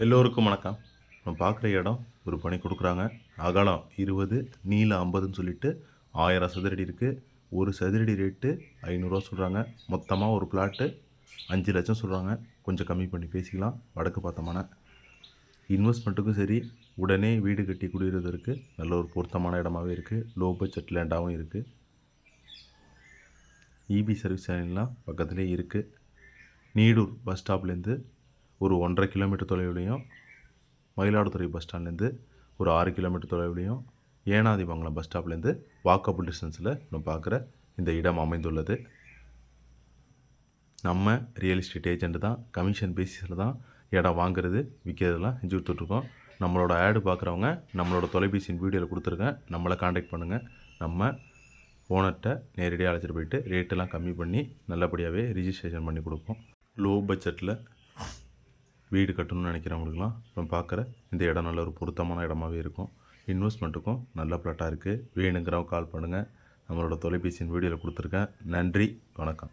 எல்லோருக்கும் வணக்கம். நம்ம பார்க்குற இடம் ஒரு பணி கொடுக்குறாங்க. அகலம் இருபது நீளம் ஐம்பதுன்னு சொல்லிட்டு ஆயிரம் சதுரடி இருக்குது ஒரு சதுரடி ரேட்டு ஐநூறுரூவா சொல்கிறாங்க மொத்தமாக ஒரு பிளாட்டு அஞ்சு லட்சம் சொல்கிறாங்க கொஞ்சம் கம்மி பண்ணி பேசிக்கலாம். வடக்கு பார்த்தமான இன்வெஸ்ட்மெண்ட்டுக்கும் சரி உடனே வீடு கட்டி குடியிருந்ததற்கு நல்ல ஒரு பொருத்தமான இடமாகவே இருக்குது லோ பட்ஜெட் லேண்டாகவும் இருக்குது இபி சர்வீஸ் லைன்லாம் பக்கத்துலேயே இருக்குது நீடூர் பஸ் ஸ்டாப்லேருந்து ஒரு ஒன்றரை கிலோமீட்டர் தொலைவிலையும் மயிலாடுதுறை பஸ் ஸ்டாண்ட்லேருந்து ஒரு ஆறு கிலோமீட்டர் தொலைவுலையும் ஏனாதிமங்கலம் பஸ் ஸ்டாப்லேருந்து வாக்கபிள் டிஸ்டன்ஸில் நம்ம பார்க்குற இந்த இடம் அமைந்துள்ளது. நம்ம ரியல் எஸ்டேட் ஏஜென்ட் தான் கமிஷன் பேசிஸில் தான் இடம் வாங்குறது விற்கிறதெல்லாம் செஞ்சு கொடுத்துட்ருக்கோம் நம்மளோட ஆடு பார்க்குறவங்க நம்மளோட தொலைபேசியின் வீடியோவில் கொடுத்துருக்கேன் நம்மளை காண்டாக்ட் பண்ணுங்கள் நம்ம ஓனர்கிட்ட நேரடியாக அழைச்சிட்டு போயிட்டு ரேட்டெல்லாம் கம்மி பண்ணி நல்லபடியாகவே ரிஜிஸ்ட்ரேஷன் பண்ணி கொடுப்போம். லோ பட்ஜெட்டில் வீடு கட்டணும்னு நினைக்கிறவங்களுக்குலாம் நம்ம பார்க்குற இந்த இடம் நல்ல ஒரு பொருத்தமான இடமாவே இருக்கும். இன்வெஸ்ட்மெண்ட்டுக்கும் நல்ல பிளாட்டாக இருக்குது வேணுங்கிறவங்க கால் பண்ணுங்கள் நம்மளோட தொலைபேசியின் வீடியோவில் கொடுத்துருக்கேன். நன்றி. வணக்கம்.